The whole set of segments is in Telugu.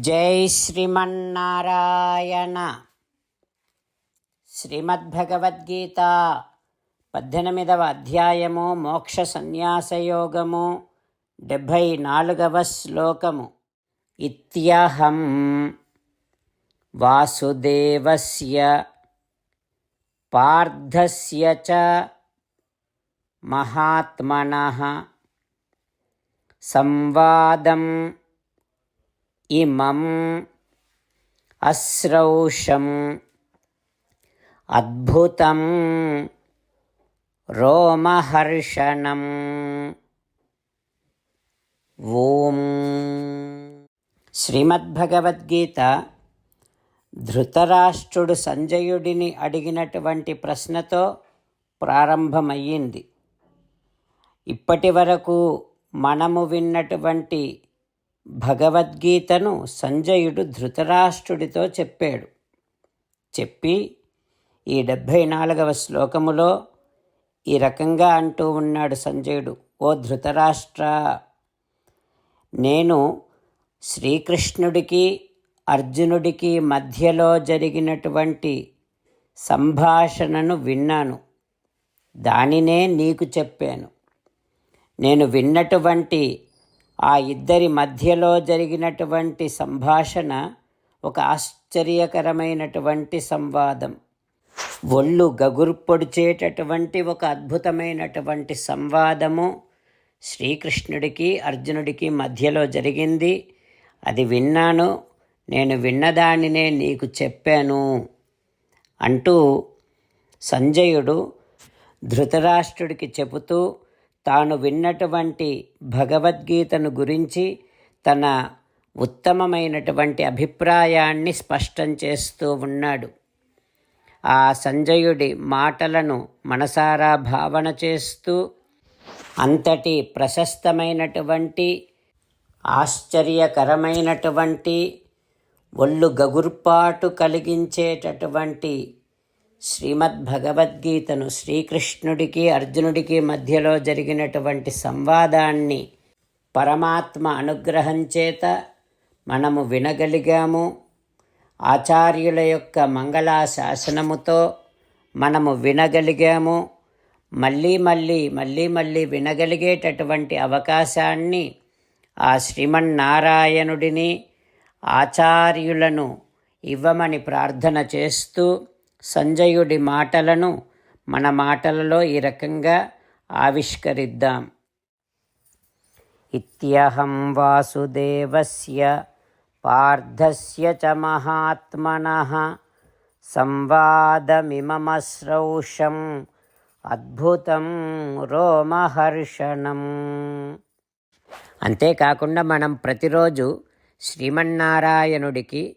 జై శ్రీమన్నారాయణ. శ్రీమద్భగవద్గీత పద్దెనిమిదవ అధ్యాయము మోక్ష సన్యాసయోగము డెబ్భై నాలుగవ శ్లోకము. ఇత్యహం వాసుదేవస్య పార్థస్య చ మహాత్మన. సంవాదం ఇమం అశ్రౌషం అద్భుతం రోమహర్షణం ఓం. శ్రీమద్భగవద్గీత ధృతరాష్ట్రుడు సంజయుడిని అడిగినటువంటి ప్రశ్నతో ప్రారంభమయ్యింది. ఇప్పటి వరకు మనము విన్నటువంటి భగవద్గీతను సంజయుడు ధృతరాష్ట్రుడితో చెప్పాడు. చెప్పి ఈ డెబ్భై నాలుగవ శ్లోకములో ఈ రకంగా అంటూ ఉన్నాడు సంజయుడు. ఓ ధృతరాష్ట్ర నేను శ్రీకృష్ణుడికి అర్జునుడికి మధ్యలో జరిగినటువంటి సంభాషణను విన్నాను. దానినే నీకు చెప్పాను. నేను విన్నటువంటి ఆ ఇద్దరి మధ్యలో జరిగినటువంటి సంభాషణ ఒక ఆశ్చర్యకరమైనటువంటి సంవాదం. ఒళ్ళు గగుర్పొడిచేటటువంటి ఒక అద్భుతమైనటువంటి సంవాదము శ్రీకృష్ణుడికి అర్జునుడికి మధ్యలో జరిగింది. అది విన్నాను నేను విన్నదానినే నీకు చెప్పాను అంటూ సంజయుడు ధృతరాష్ట్రుడికి చెబుతూ తాను విన్నటువంటి భగవద్గీతను గురించి తన ఉత్తమమైనటువంటి అభిప్రాయాన్ని స్పష్టం చేస్తూ ఉన్నాడు. ఆ సంజయుడి మాటలను మనసారా భావన చేస్తూ అంతటి ప్రశస్తమైనటువంటి ఆశ్చర్యకరమైనటువంటి ఒళ్ళు గగుర్పాటు కలిగించేటటువంటి శ్రీమద్భగవద్గీతను శ్రీకృష్ణుడికి అర్జునుడికి మధ్యలో జరిగినటువంటి సంవాదాన్ని పరమాత్మ అనుగ్రహం చేత మనము వినగలిగాము. ఆచార్యుల యొక్క మంగళాశాసనముతో మనము వినగలిగాము. మళ్ళీ మళ్ళీ మళ్ళీ మళ్ళీ వినగలిగేటటువంటి అవకాశాన్ని ఆ శ్రీమన్నారాయణుడిని ఆచార్యులను ఇవ్వమని ప్రార్థన చేస్తూ సంజయుడి మాటలను మన మాటలలో ఈ రకంగా ఆవిష్కరిద్దాం. ఇత్యహం వాసుదేవస్య పార్థస్య చ మహాత్మన సంవాదమిమమశ్రౌషం అద్భుతం రోమహర్షణం. అంతేకాకుండా మనం ప్రతిరోజు శ్రీమన్నారాయణుడికి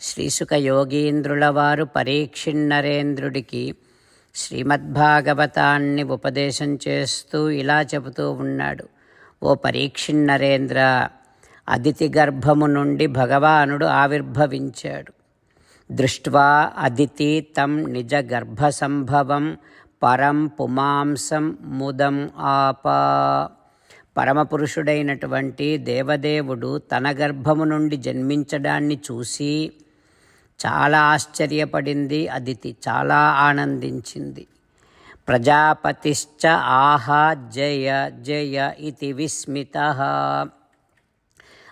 శ్రీసుక యోగీంద్రుల వారు పరీక్షిన్నరేంద్రుడికి శ్రీమద్భాగవతాన్ని ఉపదేశం చేస్తూ ఇలా చెబుతూ ఉన్నాడు. ఓ పరీక్షిన్నరేంద్ర అదితి గర్భము నుండి భగవానుడు ఆవిర్భవించాడు. దృష్ట్వా అదితి తం నిజ గర్భ సంభవం పరం పుమాంసం ముదం ఆపా. పరమపురుషుడైనటువంటి దేవదేవుడు తన గర్భము నుండి జన్మించడాన్ని చూసి చాలా ఆశ్చర్యపడింది అదితి చాలా ఆనందించింది. ప్రజాపతిశ్చ ఆహా జయ జయ ఇది విస్మిత.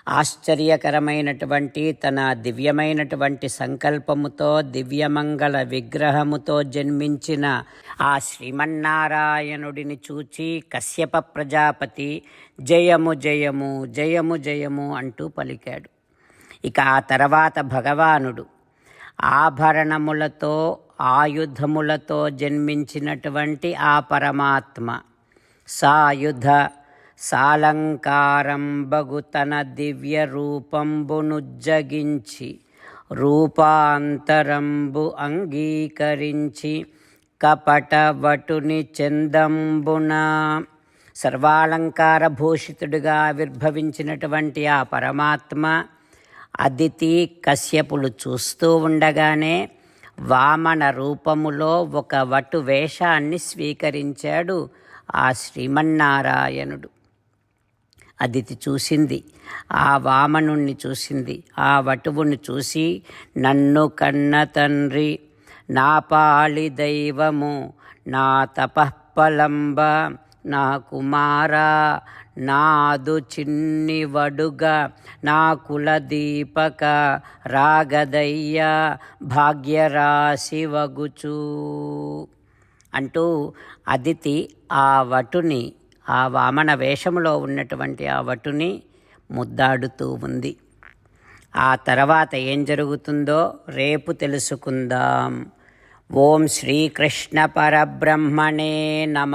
ఆశ్చర్యకరమైనటువంటి తన దివ్యమైనటువంటి సంకల్పముతో దివ్యమంగళ విగ్రహముతో జన్మించిన ఆ శ్రీమన్నారాయణుడిని చూచి కశ్యప ప్రజాపతి జయము జయము జయము జయము అంటూ పలికాడు. ఇక ఆ తర్వాత భగవానుడు ఆభరణములతో ఆయుధములతో జన్మించినటువంటి ఆ పరమాత్మ. సాయుధ సాలంకారంబగు తన దివ్య రూపంబునుజ్జగించి రూపాంతరంబు అంగీకరించి కపటవటుని చందంబున సర్వాలంకార భూషితుడిగా ఆవిర్భవించినటువంటి ఆ పరమాత్మ అదితి కశ్యపులు చూస్తూ ఉండగానే వామన రూపములో ఒక వటు వేషాన్ని స్వీకరించాడు ఆ శ్రీమన్నారాయణుడు. అదితి చూసింది ఆ వామనుణ్ణి చూసింది ఆ వటువుని చూసి నన్ను కన్న తండ్రి నా పాళి దైవము నా తపః నా కుమారా నాదు చిన్ని వడుగ నా కులదీపక రాగదయ్య భాగ్యరాశి వగుచు అంటూ అదితి ఆ వటుని ఆ వామన వేషములో ఉన్నటువంటి ఆ వటుని ముద్దాడుతూ ఉంది. ఆ తర్వాత ఏం జరుగుతుందో రేపు తెలుసుకుందాం. ఓం శ్రీకృష్ణ పరబ్రహ్మణే నమ.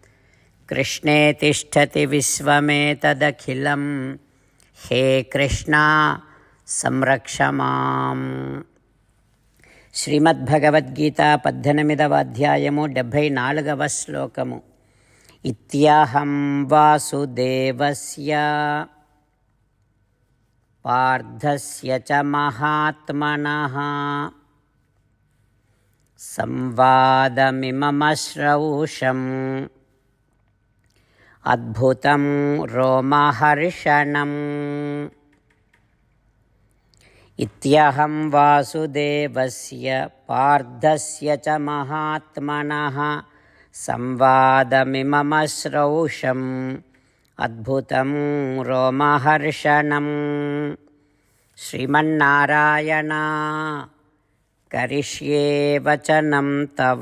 కృష్ణే తిష్టతి విశ్వమేతదఖిలం. హే కృష్ణ సంరక్ష మాం. శ్రీమద్భగవద్గీత పద్దెనిమిదవ అధ్యాయము డెబ్భై నాలుగవ శ్లోకము. ఇత్యహం వాసుదేవస్య. పార్థస్య చ మహాత్మన. సంవాదమిమశ్రౌషం అద్భుతం రోమహర్షణం. ఇత్యహం వాసుదేవస్య పార్థస్య చ మహాత్మన సంవాదమిమమశ్రౌషम् అద్భుతం రోమహర్షణం. శ్రీమన్నారాయణ. కరిష్యే వచనం తవ.